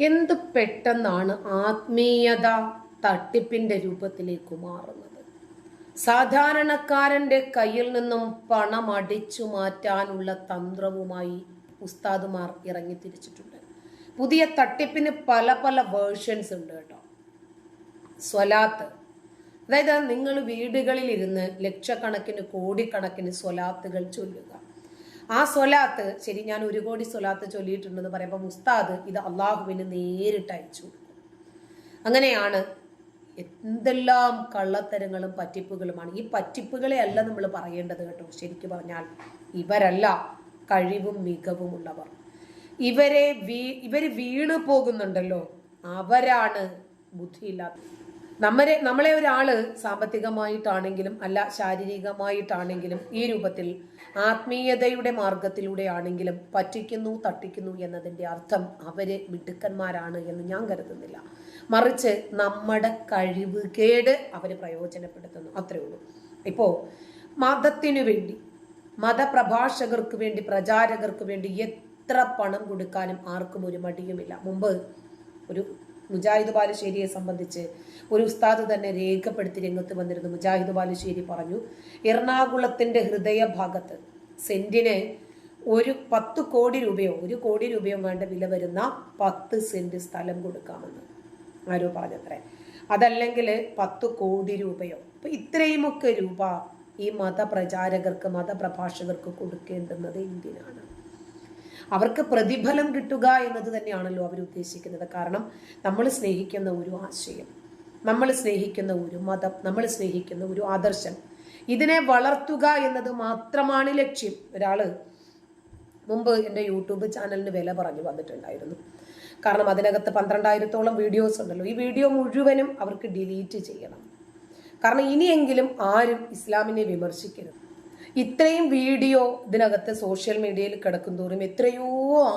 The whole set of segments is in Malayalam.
എന്ത് പെട്ടെന്നാണ് ആത്മീയത തട്ടിപ്പിന്റെ രൂപത്തിലേക്ക് മാറുന്നത്? സാധാരണക്കാരന്റെ കയ്യിൽ നിന്നും പണം അടിച്ചു മാറ്റാനുള്ള തന്ത്രവുമായി ഉസ്താദുമാർ ഇറങ്ങി തിരിച്ചിട്ടുണ്ട് പുതിയ തട്ടിപ്പിന് പല പല വേർഷൻസ് ഉണ്ട് കേട്ടോ. സ്വലാത്ത്. അതായത് നിങ്ങൾ വീടുകളിൽ ഇരുന്ന് ലക്ഷക്കണക്കിന് കോടിക്കണക്കിന് സ്വലാത്തുകൾ ചൊല്ലുക. ആ സ്വലാത്ത് ശരി ഞാൻ ഒരു കോടി സ്വലാത്ത് ചൊല്ലിയിട്ടുണ്ടെന്ന് പറയുമ്പോൾ മുസ്താദ് ഇത് അള്ളാഹുവിന് നേരിട്ട് അയച്ചു അങ്ങനെയാണ് എന്തെല്ലാം കള്ളത്തരങ്ങളും പറ്റിപ്പുകളുമാണ്. ഈ പറ്റിപ്പുകളെ അല്ല നമ്മൾ പറയേണ്ടത് കേട്ടോ. ശരിക്കും പറഞ്ഞാൽ ഇവരല്ല കഴിവും മികവും ഉള്ളവർ. ഇവരെ വീ ഇവർ വീണു പോകുന്നുണ്ടല്ലോ. അവരാണ് ബുദ്ധിയില്ലാത്ത നമ്മളെ നമ്മളെ ഒരാൾ സാമ്പത്തികമായിട്ടാണെങ്കിലും അല്ല ശാരീരികമായിട്ടാണെങ്കിലും ഈ രൂപത്തിൽ ആത്മീയതയുടെ മാർഗത്തിലൂടെയാണെങ്കിലും പറ്റിക്കുന്നു തട്ടിക്കുന്നു എന്നതിന്റെ അർത്ഥം അവർ മിടുക്കന്മാരാണ് എന്ന് ഞാൻ കരുതുന്നില്ല. മറിച്ച് നമ്മുടെ കഴിവ് കേട് അവർ പ്രയോജനപ്പെടുത്തുന്നു. അത്രേ ഉള്ളൂ. ഇപ്പോ മതത്തിനു വേണ്ടി മതപ്രഭാഷകർക്ക് വേണ്ടി പ്രചാരകർക്ക് വേണ്ടി എത്ര പണം കൊടുക്കാനും ആർക്കും ഒരു മടിയുമില്ല. മുമ്പ് ഒരു മുജാഹിദ് ബാലുശ്ശേരിയെ സംബന്ധിച്ച് ഒരു ഉസ്താദ് തന്നെ രേഖപ്പെടുത്തി രംഗത്ത് വന്നിരുന്നു. മുജാഹിദ് ബാലുശ്ശേരി പറഞ്ഞു എറണാകുളത്തിന്റെ ഹൃദയഭാഗത്ത് സെന്റിന് ഒരു പത്ത് കോടി രൂപയോ ഒരു കോടി രൂപയോ വേണ്ട വില വരുന്ന പത്ത് സെന്റ് സ്ഥലം കൊടുക്കാമെന്ന്. ആരോ പറഞ്ഞത്രേ. അതല്ലെങ്കിൽ പത്ത് കോടി രൂപയോ. അപ്പൊ ഇത്രയുമൊക്കെ രൂപ ഈ മതപ്രചാരകർക്ക് മതപ്രഭാഷകർക്ക് കൊടുക്കേണ്ടുന്നത് എന്തിനാണ്? അവർക്ക് പ്രതിഫലം കിട്ടുക എന്നത് തന്നെയാണല്ലോ അവർ ഉദ്ദേശിക്കുന്നത്. കാരണം നമ്മൾ സ്നേഹിക്കുന്ന ഒരു ആശയം നമ്മൾ സ്നേഹിക്കുന്ന ഒരു മതം നമ്മൾ സ്നേഹിക്കുന്ന ഒരു ആദർശം ഇതിനെ വളർത്തുക എന്നത് മാത്രമാണ് ലക്ഷ്യം. ഒരാൾ മുമ്പ് എന്റെ യൂട്യൂബ് ചാനലിന് വില പറഞ്ഞു വന്നിട്ടുണ്ടായിരുന്നു. കാരണം അതിനകത്ത് പന്ത്രണ്ടായിരത്തോളം വീഡിയോസ് ഉണ്ടല്ലോ. ഈ വീഡിയോ മുഴുവനും അവർക്ക് ഡിലീറ്റ് ചെയ്യണം. കാരണം ഇനിയെങ്കിലും ആരും ഇസ്ലാമിനെ വിമർശിക്കരുത്. ഇത്രയും വീഡിയോ ഇതിനകത്ത് സോഷ്യൽ മീഡിയയിൽ കിടക്കും തോറും എത്രയോ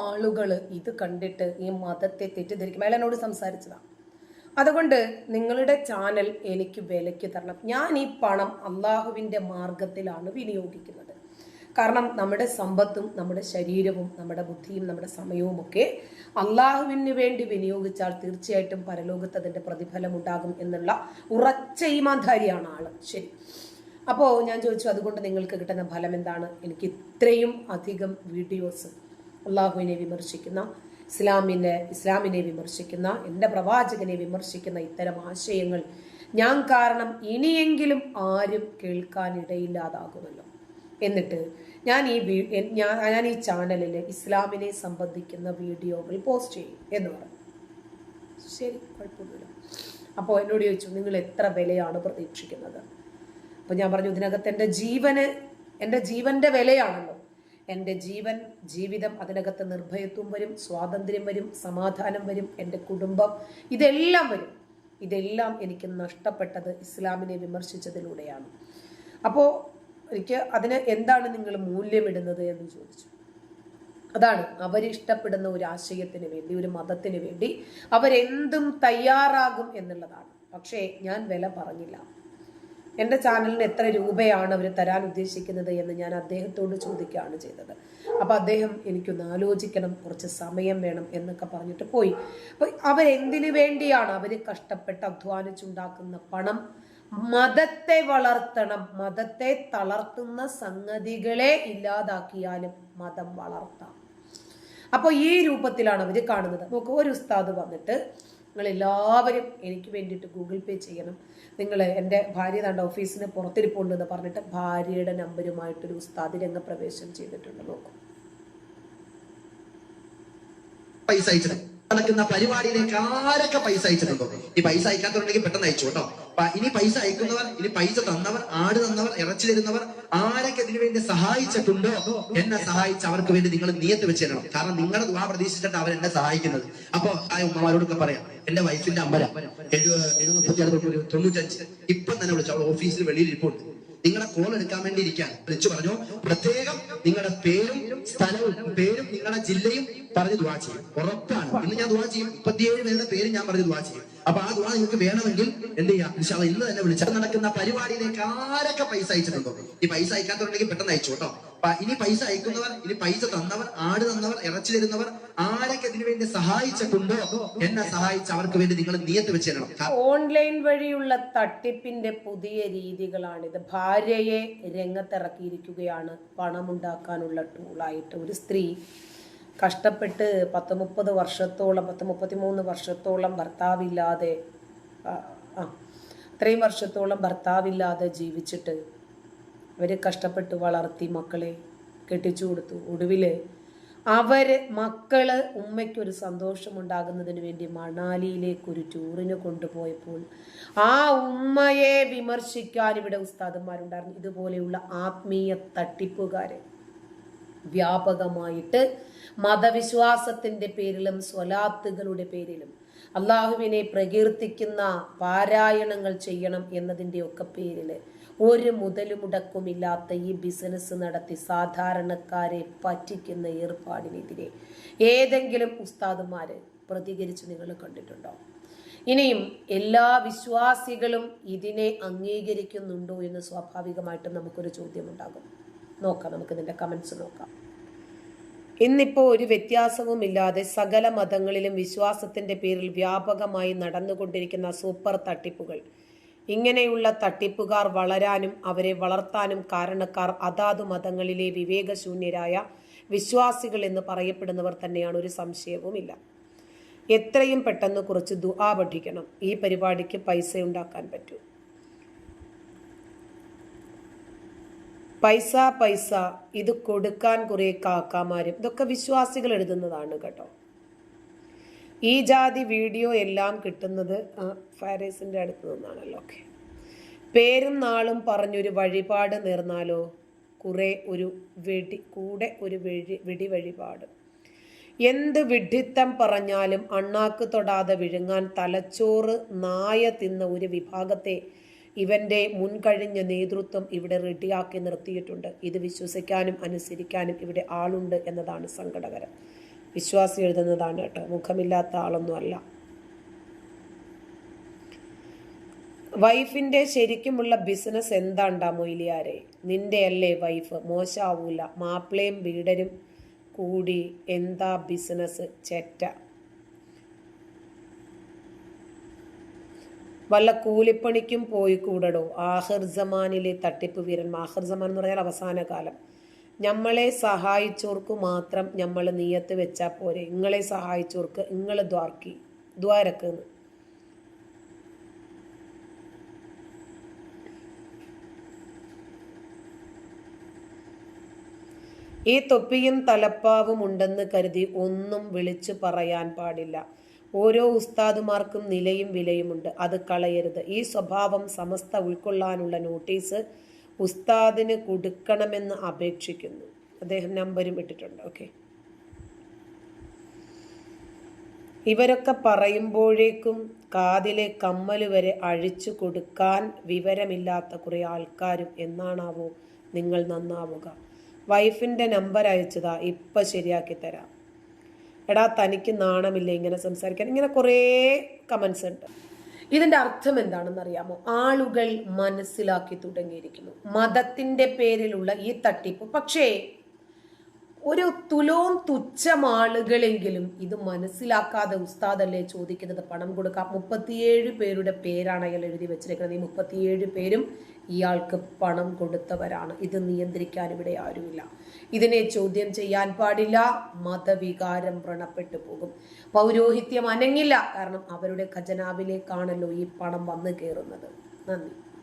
ആളുകൾ ഇത് കണ്ടിട്ട് ഈ മതത്തെ തെറ്റിദ്ധരിക്കും. അയാൾ എന്നോട് സംസാരിച്ചതാണ് അതുകൊണ്ട് നിങ്ങളുടെ ചാനൽ എനിക്ക് വിലയ്ക്ക് തരണം. ഞാൻ ഈ പണം അള്ളാഹുവിന്റെ മാർഗത്തിലാണ് വിനിയോഗിക്കുന്നത്. കാരണം നമ്മുടെ സമ്പത്തും നമ്മുടെ ശരീരവും നമ്മുടെ ബുദ്ധിയും നമ്മുടെ സമയവും ഒക്കെ അള്ളാഹുവിന് വേണ്ടി വിനിയോഗിച്ചാൽ തീർച്ചയായിട്ടും പരലോകത്ത് അതിന്റെ പ്രതിഫലം ഉണ്ടാകും എന്നുള്ള ഉറച്ച ഈമാധാരിയാണ് ആൾ. ശരി. അപ്പോൾ ഞാൻ ചോദിച്ചു അതുകൊണ്ട് നിങ്ങൾക്ക് കിട്ടുന്ന ഫലം എന്താണ്? എനിക്ക് ഇത്രയും അധികം വീഡിയോസ് അള്ളാഹുവിനെ വിമർശിക്കുന്ന ഇസ്ലാമിനെ ഇസ്ലാമിനെ വിമർശിക്കുന്ന എന്റെ പ്രവാചകനെ വിമർശിക്കുന്ന ഇത്തരം ആശയങ്ങൾ ഞാൻ കാരണം ഇനിയെങ്കിലും ആരും കേൾക്കാനിടയില്ലാതാകുമല്ലോ. എന്നിട്ട് ഞാൻ ഈ ഞാൻ ഞാൻ ഈ ചാനലിൽ ഇസ്ലാമിനെ സംബന്ധിക്കുന്ന വീഡിയോകൾ പോസ്റ്റ് ചെയ്യും എന്ന് പറഞ്ഞു. ശരി കുഴപ്പമൊന്നുമില്ല. അപ്പോൾ എന്നോട് ചോദിച്ചു നിങ്ങൾ എത്ര വിലയാണ് പ്രതീക്ഷിക്കുന്നത്? അപ്പോൾ ഞാൻ പറഞ്ഞു ഇതിനകത്ത് എന്റെ ജീവന് എന്റെ ജീവന്റെ വിലയാണല്ലോ. എന്റെ ജീവൻ ജീവിതം അതിനകത്ത് നിർഭയത്വം വരും സ്വാതന്ത്ര്യം വരും സമാധാനം വരും എന്റെ കുടുംബം ഇതെല്ലാം വരും. ഇതെല്ലാം എനിക്ക് നഷ്ടപ്പെട്ടത് ഇസ്ലാമിനെ വിമർശിച്ചതിലൂടെയാണ്. അപ്പോൾ എനിക്ക് അതിന് എന്താണ് നിങ്ങൾ മൂല്യമിടുന്നത് എന്ന് ചോദിച്ചു. അതാണ് അവരിഷ്ടപ്പെടുന്ന ഒരു ആശയത്തിന് വേണ്ടി ഒരു മതത്തിന് വേണ്ടി അവരെന്തും തയ്യാറാകും എന്നുള്ളതാണ്. പക്ഷേ ഞാൻ വില പറഞ്ഞില്ല. എന്റെ ചാനലിന് എത്ര രൂപയാണ് അവർ തരാൻ ഉദ്ദേശിക്കുന്നത് എന്ന് ഞാൻ അദ്ദേഹത്തോട് ചോദിക്കുകയാണ് ചെയ്തത്. അപ്പം അദ്ദേഹം എനിക്കൊന്ന് ആലോചിക്കണം കുറച്ച് സമയം വേണം എന്നൊക്കെ പറഞ്ഞിട്ട് പോയി. അപ്പോൾ അവരെന്തിനു വേണ്ടിയാണ് അവർ കഷ്ടപ്പെട്ട് അധ്വാനിച്ചുണ്ടാക്കുന്ന പണം? മതത്തെ വളർത്തണം. മതത്തെ തളർത്തുന്ന സംഗതികളെ ഇല്ലാതാക്കിയാലും മതം വളർത്താം. അപ്പോൾ ഈ രൂപത്തിലാണ് അവർ കാണുന്നത്. നമുക്ക് ഒരു ഉസ്താദ് വന്നിട്ട് നിങ്ങൾ എല്ലാവരും എനിക്ക് വേണ്ടിയിട്ട് ഗൂഗിൾ പേ ചെയ്യണം. നിങ്ങൾ എന്റെ ഭാര്യ താണ്ട ഓഫീസിന് പുറത്തിരിപ്പുണ്ടെന്ന് പറഞ്ഞിട്ട് ഭാര്യയുടെ നമ്പരുമായിട്ടൊരു ഉസ്താദി രംഗപ്രവേശം ചെയ്തിട്ടുണ്ട് നോക്കൂ. പൈസ അയച്ചത് നടക്കുന്ന പരിപാടിയിലേക്ക് ആരൊക്കെ പൈസ അയച്ചിട്ടുണ്ടോ? ഈ പൈസ അയക്കാത്തവരുണ്ടെങ്കിൽ പെട്ടെന്ന് അയച്ചു കേട്ടോ. ഇനി പൈസ അയക്കുന്നവർ ഇനി പൈസ തന്നവർ ആട് തന്നവർ ഇറച്ചി തരുന്നവർ ആരൊക്കെ ഇതിനു വേണ്ടി സഹായിച്ചിട്ടുണ്ടോ എന്നെ സഹായിച്ച് അവർക്ക് വേണ്ടി നിങ്ങൾ നിയത്ത് വെച്ച് തരണം. കാരണം നിങ്ങളുടെ ദുവാ പ്രതീക്ഷിച്ചിട്ട് അവർ എന്നെ സഹായിക്കുന്നത്. അപ്പൊ ആ ഉമ്മമാരോടൊക്കെ പറയാം എന്റെ വൈഫിന്റെ അമ്പല എഴുപത് തൊണ്ണൂറ്റഞ്ച് ഇപ്പം തന്നെ വിളിച്ചു അവൾ ഓഫീസിൽ വെളിയിൽ ഇരിപ്പുണ്ട്. നിങ്ങളെ കോൾ എടുക്കാൻ വേണ്ടി ഇരിക്കാൻ വിളിച്ചു പറഞ്ഞു പ്രത്യേകം നിങ്ങളുടെ പേരും സ്ഥലവും പേരും നിങ്ങളുടെ ജില്ലയും പറഞ്ഞ് ദുവാ ചെയ്യും. ഉറപ്പാണ്. ഇന്ന് ഞാൻ ദുവാ ചെയ്യും. മുപ്പത്തിയേഴ് പേരുടെ പേര് ഞാൻ പറഞ്ഞ് ദുവാ ചെയ്യും. അപ്പൊ ആ ദുവാ നിങ്ങൾക്ക് വേണമെങ്കിൽ എന്ത് ചെയ്യാം? അല്ലാ ഇന്ന് തന്നെ വിളിച്ചാൽ നടക്കുന്ന പരിപാടിയിലേക്ക് ആരൊക്കെ പൈസ അയച്ചിട്ടുണ്ടോ? ഈ പൈസ അയക്കാത്തവരുണ്ടെങ്കിൽ പെട്ടെന്ന് അയച്ചു കേട്ടോ ഇനി പൈസ അയക്കുന്നവർ ഇനി പൈസ തന്നവർ ആട് തന്നവർ ഇറച്ചി തരുന്നവർ ആരൊക്കെ ഇതിനു വേണ്ടി സഹായിച്ചിട്ടുണ്ടോ എന്നെ സഹായിച്ച അവർക്ക് വേണ്ടി നിങ്ങൾ നിയത്ത് വെച്ച് തരണം. ഓൺലൈൻ വഴിയുള്ള തട്ടിപ്പിന്റെ പുതിയ രീതികളാണിത്. ഭാര്യയെ രംഗത്തിറക്കിയിരിക്കുകയാണ് പണമുണ്ടാക്കാനുള്ള ടൂളായിട്ട്. ഒരു സ്ത്രീ കഷ്ടപ്പെട്ട് പത്ത് മുപ്പത് വർഷത്തോളം പത്ത് മുപ്പത്തി മൂന്ന് വർഷത്തോളം ഭർത്താവില്ലാതെ ആ, അത്രയും വർഷത്തോളം ഭർത്താവില്ലാതെ ജീവിച്ചിട്ട് അവർ കഷ്ടപ്പെട്ട് വളർത്തി മക്കളെ കെട്ടിച്ചു കൊടുത്തു. ഒടുവിൽ അവർ മക്കൾ ഉമ്മയ്ക്കൊരു സന്തോഷമുണ്ടാകുന്നതിന് വേണ്ടി മണാലിയിലേക്ക് ഒരു ടൂറിന് കൊണ്ടുപോയപ്പോൾ ആ ഉമ്മയെ വിമർശിക്കാൻ ഇവിടെ ഉസ്താദന്മാരുണ്ടായിരുന്നു. ഇതുപോലെയുള്ള ആത്മീയ തട്ടിപ്പുകാരെ. വ്യാപകമായിട്ട് മതവിശ്വാസത്തിന്റെ പേരിലും സ്വലാത്തുകളുടെ പേരിലും അള്ളാഹുവിനെ പ്രകീർത്തിക്കുന്ന പാരായണങ്ങൾ ചെയ്യണം എന്നതിന്റെ ഒക്കെ പേരിൽ ഒരു മുതലുമുടക്കുമില്ലാത്ത ഈ ബിസിനസ് നടത്തി സാധാരണക്കാരെ പറ്റിക്കുന്ന ഏർപ്പാടിനെതിരെ ഏതെങ്കിലും ഉസ്താദുമാര് പ്രതികരിച്ച് നിങ്ങൾ കണ്ടിട്ടുണ്ടോ? ഇനിയും എല്ലാ വിശ്വാസികളും ഇതിനെ അംഗീകരിക്കുന്നുണ്ടോ എന്ന് സ്വാഭാവികമായിട്ടും നമുക്കൊരു ചോദ്യമുണ്ടാകും. നോക്കാം നമുക്ക് ഇതിന്റെ കമൻസ് നോക്കാം. ഇന്നിപ്പോൾ ഒരു വ്യത്യാസവുമില്ലാതെ സകല മതങ്ങളിലും വിശ്വാസത്തിന്റെ പേരിൽ വ്യാപകമായി നടന്നുകൊണ്ടിരിക്കുന്ന സൂപ്പർ തട്ടിപ്പുകൾ. ഇങ്ങനെയുള്ള തട്ടിപ്പുകാർ വളരാനും അവരെ വളർത്താനും കാരണക്കാർ അതാതു മതങ്ങളിലെ വിവേകശൂന്യരായ വിശ്വാസികൾ എന്ന് പറയപ്പെടുന്നവർ തന്നെയാണ് ഒരു സംശയവുമില്ല. എത്രയും പെട്ടെന്ന് കുറച്ച് ദുആ പഠിക്കണം. ഈ പരിപാടിക്ക് പൈസ ഉണ്ടാക്കാൻ പറ്റൂ. പൈസ പൈസ ഇത് കൊടുക്കാൻ കുറെ കാക്കാമാരും ഇതൊക്കെ വിശ്വാസികൾ എഴുതുന്നതാണ് കേട്ടോ. ഈ ജാതി വീഡിയോ എല്ലാം കിട്ടുന്നത് ആ, അടുത്ത് നിന്നാണല്ലോ. ഓക്കെ. പേരും നാളും പറഞ്ഞൊരു വഴിപാട് നേർന്നാലോ? കുറേ ഒരു വെടി കൂടെ ഒരു വെഴി വെടി വഴിപാട് എന്ത് വിഡിത്തം പറഞ്ഞാലും അണ്ണാക്ക് തൊടാതെ വിഴുങ്ങാൻ തലച്ചോറ് നായ തിന്ന ഒരു വിഭാഗത്തെ ഇവന്റെ മുൻകഴിഞ്ഞ നേതൃത്വം ഇവിടെ റെഡിയാക്കി നിർത്തിയിട്ടുണ്ട്. ഇത് വിശ്വസിക്കാനും അനുസരിക്കാനും ഇവിടെ ആളുണ്ട് എന്നതാണ് സങ്കടകരം. വിശ്വാസി എഴുതുന്നതാണ് കേട്ടോ. മുഖമില്ലാത്ത ആളൊന്നുമല്ല. വൈഫിന്റെ ശരിക്കുമുള്ള ബിസിനസ് എന്താണ്ടാ മൊയിലിയാരെ? നിന്റെ അല്ലേ വൈഫ്. മോശാവൂല. മാപ്പിളയും വീടരും കൂടി എന്താ ബിസിനസ്? ചെറ്റ. വല്ല കൂലിപ്പണിക്കും പോയി കൂടടോ ആഹിർ ജമാനിലെ തട്ടിപ്പ് വീരൻ ആഹിർ ജമാൻ എന്ന് പറഞ്ഞാൽ അവസാന കാലം ഞമ്മളെ സഹായിച്ചവർക്ക് മാത്രം നമ്മൾ നീയത്ത് വെച്ചാൽ പോരെ. നിങ്ങളെ സഹായിച്ചോർക്ക് നിങ്ങൾ ദ്വാർക്കി ദ്വാരക്കെന്ന് ഈ തൊപ്പിയും തലപ്പാവും ഉണ്ടെന്ന് കരുതി ഒന്നും വിളിച്ചു പറയാൻ പാടില്ല. ഓരോ ഉസ്താദുമാർക്കും നിലയും വിലയുമുണ്ട്. അത് കളയരുത്. ഈ സ്വഭാവം സമസ്ത ഉൾക്കൊള്ളാനുള്ള നോട്ടീസ് ഉസ്താദിന് കൊടുക്കണമെന്ന് അപേക്ഷിക്കുന്നു. അദ്ദേഹം നമ്പരും ഇട്ടിട്ടുണ്ട്. ഓക്കെ. ഇവരൊക്കെ പറയുമ്പോഴേക്കും കാതിലെ കമ്മൽ വരെ അഴിച്ചു കൊടുക്കാൻ വിവരമില്ലാത്ത കുറെ ആൾക്കാരും എന്നാണാവോ നിങ്ങൾ നന്നാവുക. വൈഫിന്റെ നമ്പർ അയച്ചതാ ഇപ്പം ശരിയാക്കി തരാം. എടാ തനിക്ക് നാണമില്ല ഇങ്ങനെ സംസാരിക്കാൻ? ഇങ്ങനെ കുറേ കമൻസ് ഉണ്ട്. ഇതിന്റെ അർത്ഥം എന്താണെന്ന് അറിയാമോ ആളുകൾ മനസ്സിലാക്കി തുടങ്ങിയിരിക്കുന്നു. മതത്തിന്റെ പേരിലുള്ള ഈ തട്ടിപ്പ്. പക്ഷേ ഒരു തുലോം തുച്ഛമാളുകളെങ്കിലും ഇത് മനസ്സിലാക്കാതെ ഉസ്താദല്ലേ ചോദിക്കുന്നത്? പണം കൊടുക്കാം മുപ്പത്തിയേഴ് പേരുടെ പേരാണ് അയാൾ എഴുതി വെച്ചിരിക്കുന്നത്. ഈ മുപ്പത്തിയേഴ് പേരും ഇയാൾക്ക് പണം കൊടുത്തവരാണ്. ഇത് നിയന്ത്രിക്കാൻ ഇവിടെ ആരുമില്ല. ഇതിനെ ചോദ്യം ചെയ്യാൻ പാടില്ല. മതവികാരം വ്രണപ്പെട്ടു പോകും. പൗരോഹിത്യം അനങ്ങില്ല. കാരണം അവരുടെ ഖജനാവിലേക്കാണല്ലോ ഈ പണം വന്നു കയറുന്നത്. നന്ദി.